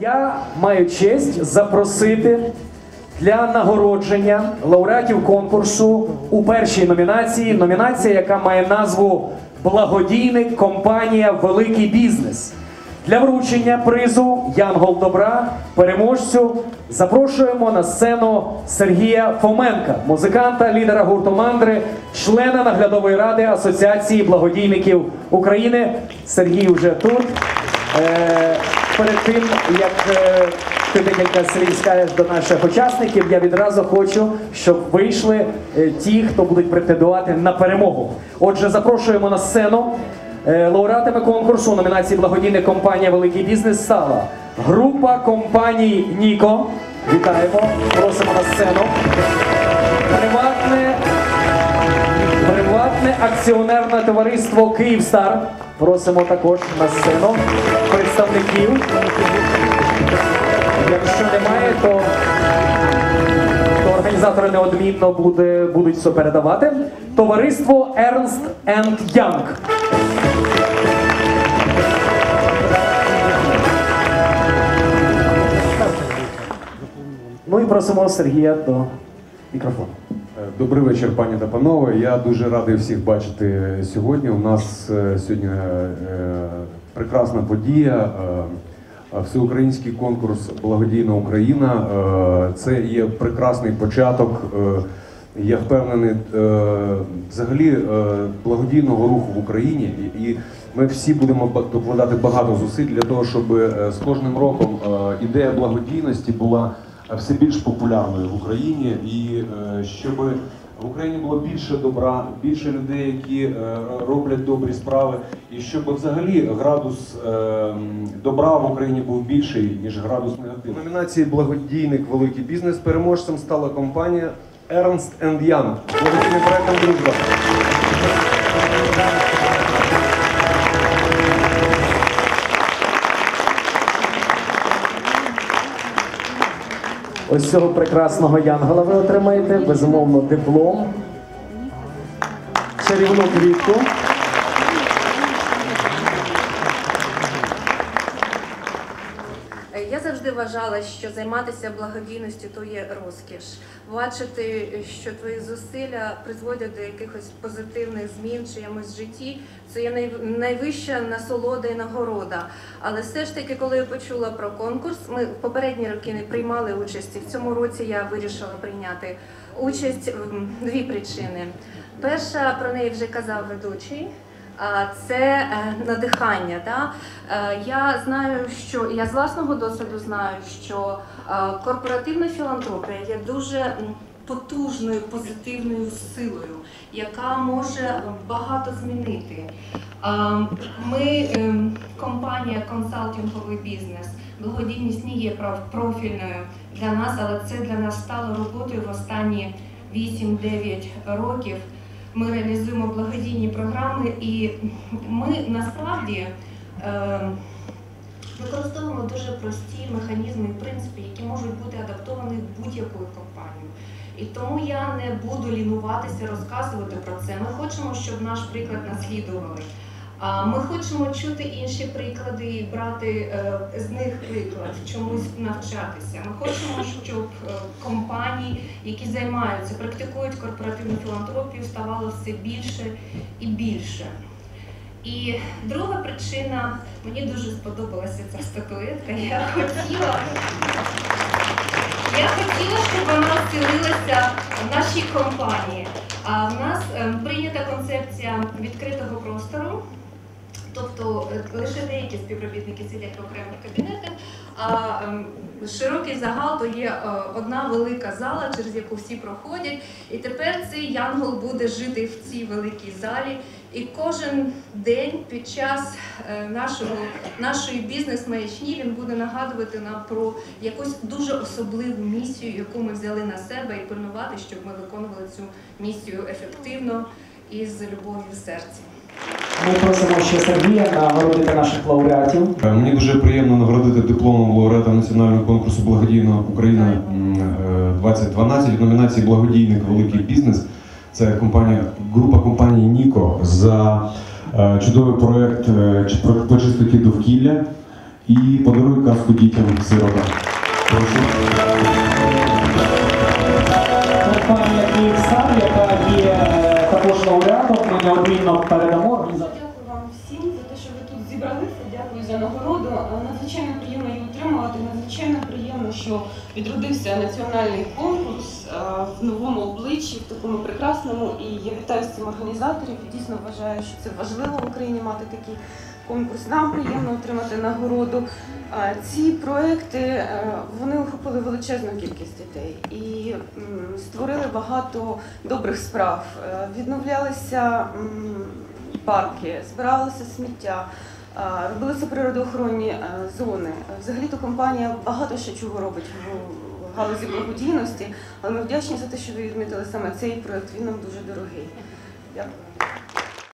Я маю честь запросити для нагородження лауреатів конкурсу у першій номінації. Номінація, яка має назву Благодійник компанія Великий бізнес. Для вручення призу Янгол Добра переможцю запрошуємо на сцену Сергія Фоменка, музиканта, лідера гурту мандри, члена наглядової ради Асоціації благодійників України. Сергій вже тут. Перед тим як е, ти декілька слів скажеш до наших учасників, я відразу хочу, щоб вийшли е, ті, хто будуть претендувати на перемогу. Отже, запрошуємо на сцену. Е, Лауреатами конкурсу номінації благодійна компанія Великий бізнес стала група компаній Ніко. Вітаємо, просимо на сцену. Приватне акціонерне товариство Київстар. Просимо також на сцену представників. Якщо немає, то, то організатори неодмінно буде, будуть все передавати. Товариство Ernst Young. Ну і просимо Сергія до мікрофону. Добрий вечір, пані та панове. Я дуже радий всіх бачити сьогодні. У нас е, сьогодні е, прекрасна подія. е, Всеукраїнський конкурс Благодійна Україна. Е, Це є прекрасний початок. е, Я впевнений, е, взагалі е, благодійного руху в Україні, І- ми всі будемо докладати багато зусиль для того, щоб е, з кожним роком е, ідея благодійності була все більш популярною в Україні, і е, щоб в Україні було більше добра, більше людей, які е, роблять добрі справи, і щоб взагалі градус е, добра в Україні був більший ніж градус негативу. Номінації Благодійник Великий бізнес переможцем стала компанія Ernst Young. Благодійним проектом Дружба. Ось цього прекрасного янгола ви отримаєте, безумовно, диплом, чарівну квітку. Я завжди вважала, що займатися благодійністю то є розкіш. Бачити, що твої зусилля призводять до якихось позитивних змін в чиємусь житті, це є найвища насолода і нагорода. Але все ж таки, коли я почула про конкурс, ми в попередні роки не приймали участі. В цьому році я вирішила прийняти участь дві причини. Перша про неї вже казав ведучий. Це е, надихання. Да? Е, Я знаю, що я з власного досвіду знаю, що е, корпоративна філантропія є дуже потужною позитивною силою, яка може багато змінити. Ми компанія консалтинговий бізнес. Благодійність не є профільною для нас, але це для нас стало роботою в останні 8-9 років. Ми реалізуємо благодійні програми, і ми насправді е, використовуємо дуже прості механізми і принципи, які можуть бути адаптовані в будь-якою компанією. І тому я не буду лінуватися розказувати про це. Ми хочемо, щоб наш приклад наслідували. Ми хочемо чути інші приклади і брати е, з них приклад, чомусь навчатися. Ми хочемо, щоб е, компанії, які займаються, практикують корпоративну філантропію, ставало все більше і більше. І друга причина, мені дуже сподобалася ця статуетка. Я хотіла, я хотіла, щоб вона вцілилася в нашій компанії. А в нас ем, прийнята концепція відкритого простору. Тобто е, лише деякі співробітники сидять в окремих кабінетах, а ем, широкий загал то є е, одна велика зала, через яку всі проходять. І тепер цей янгол буде жити в цій великій залі. І кожен день під час е, нашого, нашої бізнес-маячні він буде нагадувати нам про якусь дуже особливу місію, яку ми взяли на себе, і пильнувати, щоб ми виконували цю місію ефективно і з любов'ю в серці. Ми просимо ще Сергія нагородити наших лауреатів. Е, Мені дуже приємно нагородити дипломом лауреата національного конкурсу Благодійна Україна м, е, 2012 в номінації Благодійник Великий бізнес. Це компанія, група компаній Ніко за е, чудовий проект е, по чистоті довкілля. і подаруй казку дітям сиротам. Прошу. Компанія Київстар, яка є також лауреатом, неодмінно передамо. Дякую вам всім за те, що ви тут зібралися. Дякую за нагороду. Надзвичайно приємно її отримувати. Надзвичайно приємно, що відродився національний конкурс в новому обличчі, в такому прекрасному. І я вітаю з цим організаторів. Дійсно вважаю, що це важливо в Україні мати такий конкурс. Нам приємно отримати нагороду. Ці проекти е, вони охопили величезну кількість дітей і створили багато добрих справ. Е, Відновлялися парки, збиралося сміття, робилися природоохоронні е, зони. Взагалі-то компанія багато ще чого робить в галузі благодійності, але ми вдячні за те, що ви відмітили саме цей проект. Він нам дуже дорогий. Дякую.